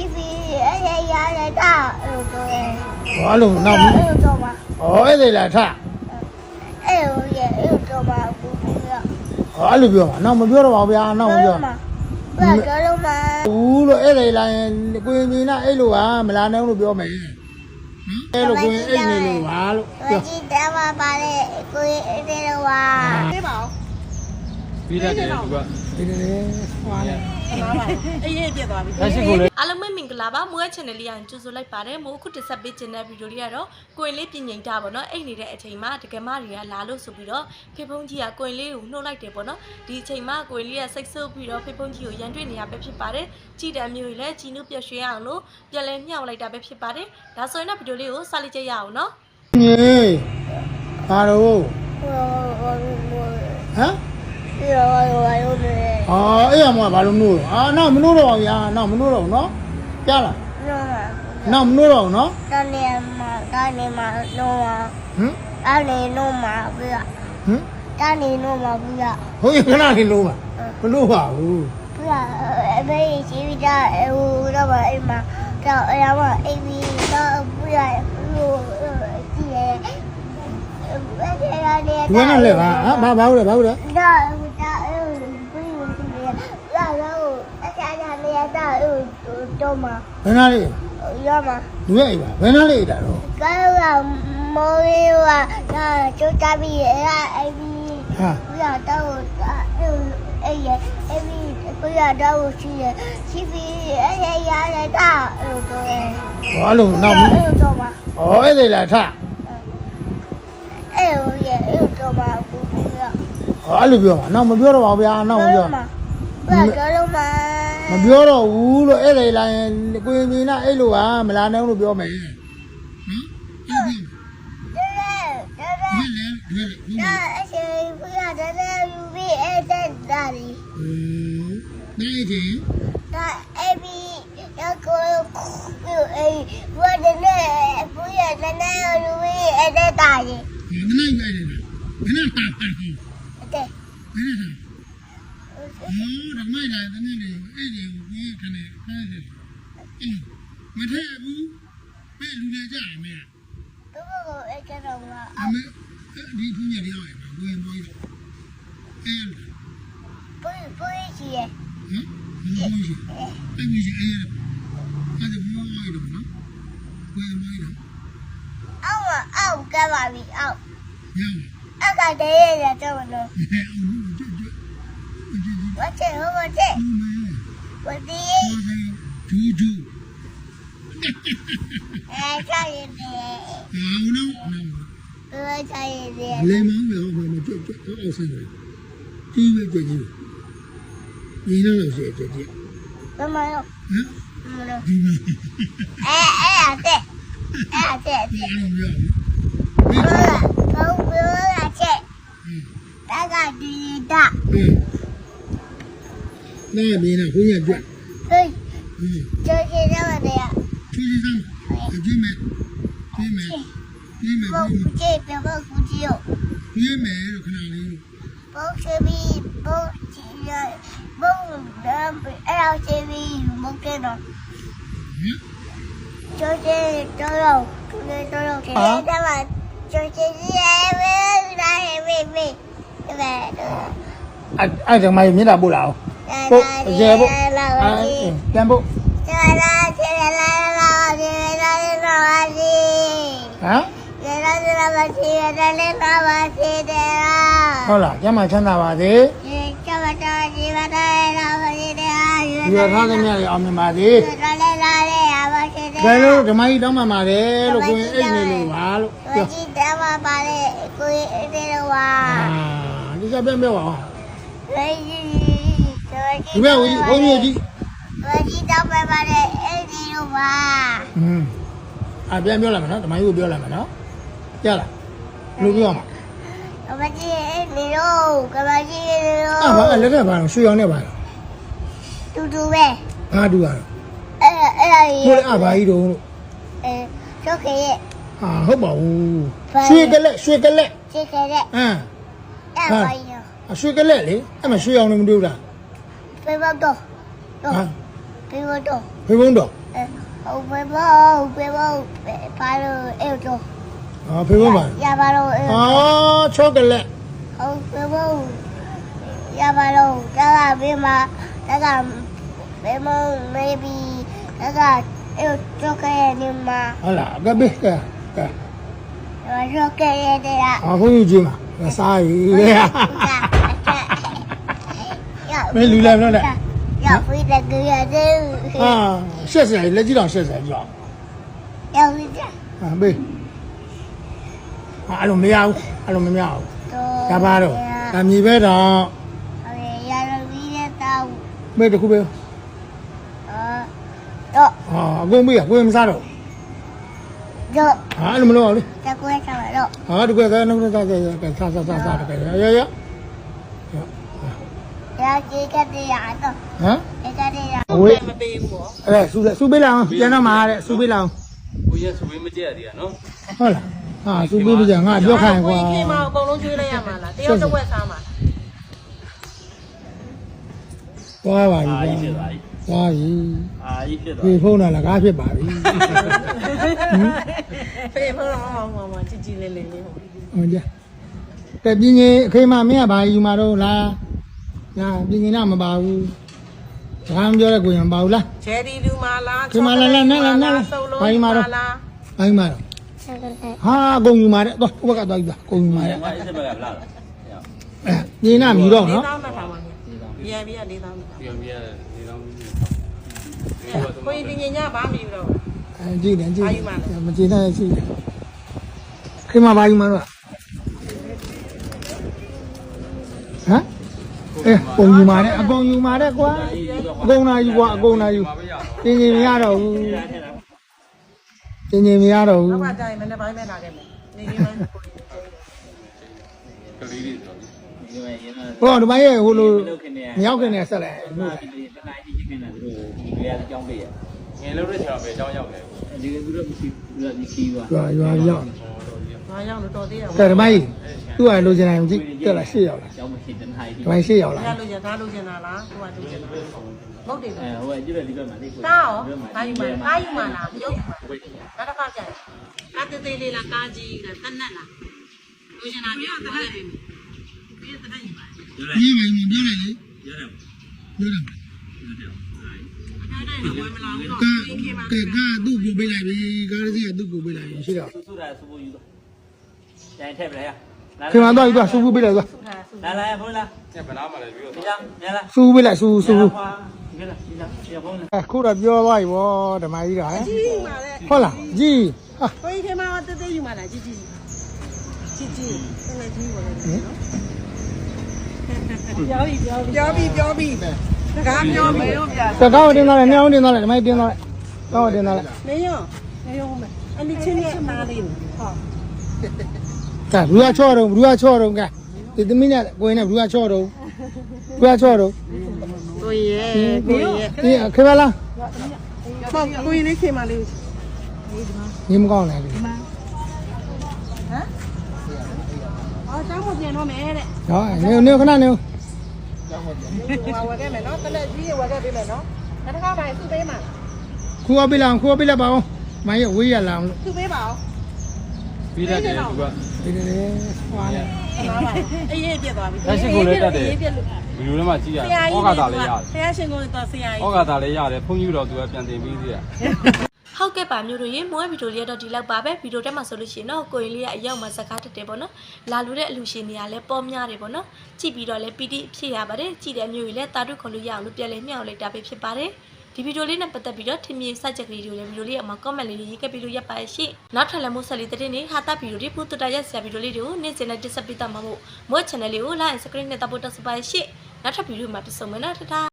TV အဲ့ရရရတာအဲ့လိုတော့ဟောအဲ့လိုနောက်အဲ့လိုတော့ပါဟောအဲ့ဒီလားထအဲ့လိုရအဲ့လိုတော့ပါဘူးဘူးရဟောအဲ့လိုပြောမှာနောက်မပြောတော့ပါဘူးဗျာနောက်မပြောဘာကြောလုံးမဘူးလို့အဲ့ဒီလားရင်ကိုရင်ကြီးနာအဲ့လိုဟာမလာနိုင်ဘူးလို့ပြောမယ်အဲ့လိုကိုရင်အိတ်နေလို့ပါလို့ဝပြောကြီးတမပါလေကိုရအဲ့ဒီလိုပါပေးပါဦးပြီးတတ်တယ်သူကဒီလေဟွာလေ မှာပါအေးရေးပြတ်သွားပြီလက်ရှိကိုလည်းအားလုံးပဲမင်္ဂလာပါမွေး channel လေးရရင်ကြိုဆိုလိုက်ပါတယ်မို့အခုတစ်ဆက်ပေးခြင်းတဲ့ဗီဒီယိုလေးကတော့ကိုရင်လေးပြင်ငိန်တာပေါ့နော်အိတ်နေတဲ့အချိန်မှာတကယ်မတွေကလာလို့ဆိုပြီးတော့ဖေဖုံးကြီးကကိုရင်လေးကိုနှုတ်လိုက်တယ်ပေါ့နော်ဒီအချိန်မှာကိုရင်လေးကစိတ်ဆိုးပြီးတော့ဖေဖုံးကြီးကိုရန်တွေ့နေရပဲဖြစ်ပါတယ်ကြည်တံမျိုးကြီးလည်းជីနုပြည့်ရွှင်အောင်လို့ပြန်လဲမြှောက်လိုက်တာပဲဖြစ်ပါတယ်ဒါဆိုရင်တော့ဗီဒီယိုလေးကိုစလိုက်ကြရအောင်နော်ညီဘာလို့ဟိုဟိုဟိုဟမ်ရောရောရောလေ အာအဲ့ရမဘာလို့မလို့အာနောက်မလို့တော့ဗျာနောက်မလို့တော့နော်ကြားလားနော်နောက်မလို့တော့နော်တနေမှာတနေမှာလုံးဝဟမ်တနေလုံးမှာပြရဟမ်တနေလုံးမှာပြရဟိုရခဏလေးလုံးပါမလို့ပါဘူးပြရအမေရှိပြီးသားဟိုတော့ပါအိမ်မှာတော့အရာမအိမ်ပြီးတော့ပြရဟိုကြည့်ရအဲ့ဒီရနေဒီကနေ့လေပါဟာဘာဘာလို့လဲဘာလို့လဲ ဒါဒါအဲ့ပြီးဝင်ကြည့်ရလာတော့အ ချာချာနေရတာဟိုတော့မှာဘယ်နာလေးရမှာလူရဲ့အိမ်ပါဘယ်နာလေးအိမ်တာတော့ကာကမော်ရီဝါဒါချိုတာပြီးအဲ့အဲ့ဒီဟာပြရတော့အဲ့အဲ့ရအဲ့ဒီပြရတော့ရှိရရှိပြီးအဲ့ရရရတာအဲ့လိုတော့ဟောအဲ့လိုနောက်အဲ့လိုတော့ပါဟောအဲ့ဒီလားထအဲ့လိုရအဲ့လိုတော့ပါဘူးပြရဟောအဲ့လိုပြောမှာနောက်မပြောတော့ပါဘူးဗျာနောက်မပြောဘာကြောလုံး မမပြောတော့ဘူးလို့အဲ့ဒီလားရင်ကိုရင်ကြီးနာအဲ့လိုဟာမလာနိုင်ဘူးလို့ပြောမယ်နော်အဲ့ဒီတဲ့တဲ့တဲ့ဒီလေဒီလေဒါအရှိပြရတဲ့ယူပြီးအဲ့တဲ့ဒါလီอืมနိုင်တယ်ဒါအဲ့ဒီရကိုအဲ့ဘာတဲ့ပြရတဲ့ယူပြီးအဲ့တဲ့ဒါလီမနိုင်ကြတယ်ဘယ်နဲ့တာပါ့ဟိတဲ့ ဘယ်နဲ့ဟောဓမ္မလာတဲ့နေ့လေအဲ့ဒီကိုခနဲ့ခိုင်းတယ်အေးမထဲဘူးပဲလူတွေကြရမယ်သူ့ကိုအဲ့ကတော့အမေဒီဖူးညတွေရောက်ရမှာကိုရင်မောကြီးအဲ့ပွေးပွေးကြီးရဟမ်မောကြီးအဲ့ဒီကြီးအဲ့အဲ့ဒါမောကြီးတော့နော်ကိုရင်မောကြီးတော့အောက်အောက်ကပါပြီအောက်ညောင်းအောက်ကတည်းရတော့လို့ဟဲ့အောင်လို့ကျွတ်ကျွတ် ကျွတ်ကျွတ်ဝတ်ချေဟောဝတ်ချေဦးမေဝတ်ဒီဟောဒူဒူအဲချာရည်တယ်ဟာဦးနော်နော်ဘယ်ချာရည်တယ်လေမောင်ရောဘာမကျွတ်ကျွတ်အောင်ဆင်းတယ်ကြီးပဲကြည့်ကြည့်ညီနော်လို့ရှိတယ်ကြည့်ဘယ်မှာရော ဟမ်မလို့ဒီမအဲအဲအတဲ့အဲအတဲ့ဒီအရင်ရောဘောဘောဘောလာချက်တကဒီတာဟင်းနားမင်းကခွင့်ရကြွဟေးဟင်းကျိုးချင်တော့တယ်ချူစီစမ်းကြည့်မယ်ကြည့်မယ်ကြည့်မယ်ဘောကူချေပြဘောကူချီယောကြည့်မယ်လို့ခဏလေးဘောချေဘီဘောချီရဘော ဒမ်အဲအောင်ချေဘီမကဲတော့ဟင်ကျိုးချေတော့တော့သူလည်းတော့တော့တယ်တဲ့မှာကျိုးချေကြီးရဲ့ဘယ်လာဟဲ့ဘယ်ဘယ်ဘယ်တော့အဲ့အဲ့ဒါမှမြင်တာပို့လာအောင်ပို့ရေပို့အဲ့ပြန်ပို့ကျလာကျလာလာလာကျလာလာလာစီဟမ်ကျလာကျလာပါစီရတဲ့လာပါစီတဲ့ဟုတ်လားကျမချမ်းသာပါစေဒီကျမတော်ဒီမတော်လာပါစီတဲ့ဒီရထားသမျှတွေအောင်မြင်ပါစေကျလာလာလေရပါစီတဲ့ဒါလို့ဓမ္မကြီးတောင်းပန်ပါတယ်လို့ကိုရင်အိတ်နေလို့ပါလို့ဝပြောကြီးတယ်မှာပါလေကိုယ်အဲ့ဒါဝါအာဒီကပြန်ပြောပါဦးဝကြီးဝကြီး ဒီဘက်ဝင်ဘုန်းကြီးကြီးဝကြီးတော့ပဲပါလေအဲ့ဒီလိုပါอืมအပြန်ပြောလိုက်မယ်နော်ဓမ္မကြီးကိုပြောလိုက်မယ်နော်ကြားလားလို့ပြောမှာဝကြီးအဲ့ဒီလိုကဘာကြီးလိုအာဘာလက်ကဘာလို့ရွှေရောင်နဲ့ပါလားတူတူပဲဘာတူရတော့အဲ့အဲ့ဒါကြီးကိုလည်းအဘာကြီးတော့လို့အဲကျောက်ခေရဲ့ဟာဟုတ်ပါဘူးရွှေကလက်ရွှေကလက်ချစ်ခဲ့တဲ့အမ်အဲ့ပါရောအရွှေကလက်လေအဲ့မှာရွှေရောင်နေမတွေ့ဘူးလား ဖေဘတော့တော့ဟာပေးဖို့တော့ဖေဖုံးတော်အဲဟိုပဲဘောပဲဘောပါလို့အဲ့တော့ဟာဖေဖုံးပါရပါတော့အဲ့ဟာချောကလက်ဟိုပဲဘောရပါတော့တကဘေးမှာတကဘေးမမေဘီတကအဲ့တော့ကဲနေမှာဟုတ်လားကဘေးကဲကဲတော့ကဲရတဲ့ရဟာဖုန်းယူချင်းပါငါစားရည် မဲလူလာမလို့လေရဖိတဲ့ကြရတဲ့ဟာရှက်စရာလက်ကြီးတော်ရှက်စရာကြောက်ရဖိတဲ့ဟာဘေးဟာအဲ့လိုမရဘူးအဲ့လိုမရဘူးဒါပါတော့ဒါမြေပဲတော့ရရပြီးတဲ့တောက်ဘေးတစ်ခုပဲအာတော့ဟာအကုန်မေးရကိုယ်မစားတော့တော့ဟာအဲ့လိုမလုပ်အောင်လေတကွဲချာတော့ဟာဒီကွက်ကဲနှုတ်သားသားစားစားစားစားတကယ်ရရရ ကြီးကတဲ့ရတော့ဟမ်အဲ့ကတဲ့ရအဝေးမပေးဘူးပေါ့အဲ့ဆူဆူပေးလာအောင်ပြန်တော့မှာတဲ့ဆူပေးလာအောင်ကိုရက်ဆိုရင်မကြက်ရသေးတာနော်ဟုတ်လားဟာဆူပေးပြကြငါပြောခိုင်းကွာကိုကြီးခေမအကုန်လုံးကျွေးလိုက်ရမှာလားတယောက်တစ်ဝက်စားမှာလားသွားပါပြီအာကြီးဖြစ်ကွာသွားပြီသွားပြီအာကြီးဖြစ်သွားဒီပြီဖုန်းတော့လကားဖြစ်ပါပြီဖေးဖုန်းတော့မောင်မောင်ကြည်ကြည်လေးလေးလေးဟုတ် ဟုတ်ကြတဲ့ပြင်းကြီးအခေမမင်းကဘာယူมาတော့လား ညာပြင်ရင်ကမပါဘူးဒါမှပြောတဲ့ကိုရင်မပါဘူးလားဂျယ်ဒီလူမာလာဒီမာလာလာနဲ့နဲ့ဘာကြီးမာတော့ဘာကြီးမာတော့ဟာဂုံယူမာတဲ့တော့ဘက်ကတော့ယူတာဂုံယူမာတဲ့အဲ့ဒီဘက်ကလာတာပြင်နာမြူတော့နော်ပြန်ပြန်၄တောင်းပြန်ပြန်၄တောင်းကိုရင်ပြင်ညာဘာမမြူတော့အဲကြည့်တယ်ကြည့်မကြည့်တဲ့ရှိတယ်ခင်မဘာယူမာတော့ဟမ် အဲပုံယူมาတဲ့အကုန်ယူมาတဲ့ကွာအကုန်နာယူကွာအကုန်နာယူ မှာပဲရတော့ တင်ကြီးမရတော့ဘူးတင်ကြီးမရတော့ဘူး တော့ဘာတိုင်းမနေ့ပိုင်းမဲ့လာခဲ့မယ်နေနေပိုင်းကိုကြီး ကလေးလေးဆို ဟောဒီမရဲ့ဟိုလိုမရောက်ခင်နဲ့ဆက်လိုက် ငယ်လို့တဲ့ချာပဲအကြောင်းရောက်တယ် ရွာရွာရောက် ဘာရောက်လို့တော်သေးရကဲဒီမကြီးသူ့ကလိုချင်တယ်ကြည့်တက်လာရှေ့ရောက်လာဒီမရှေ့ရောက်လာရလို့ရသားလို့ကျင်တာလားကိုကတူကျင်တာမဟုတ်တယ်အဲဟိုကကြည့်တယ်ဒီဘက်မှာလေးကားရောကားယူမှာကားယူမှာလားမရုပ်ယူမှာနောက်တစ်ခါကျရင်ကားသေးသေးလေးလားကားကြီးလားတနက်လားလူရှင်နာပြောတနက်ပြီပြီးတနက်ယူပါဒီမကြီးပြောလိုက်လေရတယ်ပြောတယ်အဲ့ဒါတော့ဝယ်မလာဘူးတော့ကဲဒီခေတ်မှာကဲကသူ့ကိုပေးလိုက်ပြီကားစီကသူ့ကိုပေးလိုက်ပြီရှိတော့ဆူဆူတာဆူဖို့ယူတော့ ကျန်ထည့်ပလဲရခင်ဗျာတော့ယူတော့စူးပေးလိုက်သွားလာလာဖုန်းလာညဗလားမလဲပြီးတော့ညညလာစူးပေးလိုက်စူးစူးဒီလားဒီလားဒီဖုန်းလာအခုတော့ပြောသွားပြီဗောဓမ္မကြီးကဟမ်ကြီးယူမှာလေဟုတ်လားကြီးဟာကိုကြီးခေတ်မှာတေးသေးယူမှာလားကြီးကြီးကြီးကြီးဆက်လက်ကြီးပါလေပြောပြီပြောပြီပြောပြီပြောပြီကားပြောပြီလို့ပြတကောင်းတင်သွားလိုက်ညောင်းတင်သွားလိုက်ဓမ္မကြီးတင်သွားလိုက်ကောင်းတင်သွားလိုက်နေရောနေရောမယ်အလီချင်းနဲ့မားလေးဟုတ် ကဲဘူးကချော့တော့ဘူးကချော့တော့ကဲဒီသမီးနဲ့ကိုင်းနဲ့ဘူးကချော့တော့ဘူးကချော့တော့ကိုရဲ့ကိုရဲ့ဒီခေပါလားပေါ့ကိုရင်လေးခေမာလေးညီမကောင်းလိုက်လေအော်ကျောင်းမပြန်တော့မယ်တဲ့ဟောနေနေခဏနေဟိုဝယ်ခဲ့မယ်နော်တလက်ကြီးဝယ်ခဲ့ပေးမယ်နော်နောက်တစ်ခါမှသူ့ပေးမှာခုအပိလာခုအပိလာပါအောင်မိုင်းရဝေးရလာအောင်လို့သူ့ပေးပါအောင် ပြီးတတ်တယ်သူကဒီဒီဟွာလေအေးရေးပြတ်သွားပြီလက်ရှိကိုလည်းတတ်တယ်အေးပြတ်လို့ဗီဒီယိုထဲမှာကြည့်ရဆရာဩကြီးကာသလည်းရတယ်ဆရာရှင်ကတော့ဆရာကြီးဩကာသလည်းရတယ်ဖုန်းယူတော့သူကပြန်တင်ပြီးသေးတယ်ဟုတ်ကဲ့ပါမျိုးတို့ရေမွေးဗီဒီယိုလေးတော့ဒီလောက်ပါပဲဗီဒီယိုတက်မှာဆိုလို့ရှိရင်တော့ကိုရင်လေးကအရောက်မှာစကားတက်တယ်ပေါ့နော်လာလူတဲ့အလူရှင်တွေကလည်းပေါ်များတယ်ပေါ့နော်ကြည့်ပြီးတော့လည်းပီတိဖြစ်ရပါတယ်ကြည့်တဲ့မျိုးကြီးလည်းတာတုခေါ်လို့ရအောင်လို့ပြန်လဲမြောက်လိုက်တာပဲဖြစ်ပါတယ် ဒီဗီဒီယိုလေးနဲ့ပတ်သက်ပြီးတော့ထင်မြင်စကြက်ကလေးတွေကိုလည်းဗီဒီယိုလေးအမှာ comment လေးရေးခဲ့ပြီးလို့ရပါရဲ့ရှင့်နောက်ထပ်လည်းမို့ဆက်လေးတဲ့နေ့ဟာတာဗီဒီယိုတွေဖူတူတာရက်ဆရာဗီဒီယိုလေးတွေကိုနေ့စဉ်နဲ့တက်ဆက်ပေးတတ်မှာမို့မွေး channel လေးကို like and subscribe နဲ့တပ်ဖို့တက်စပါရဲ့ရှင့်နောက်ထပ်ဗီဒီယိုမှာပြန်ဆုံမယ်နော်ထထ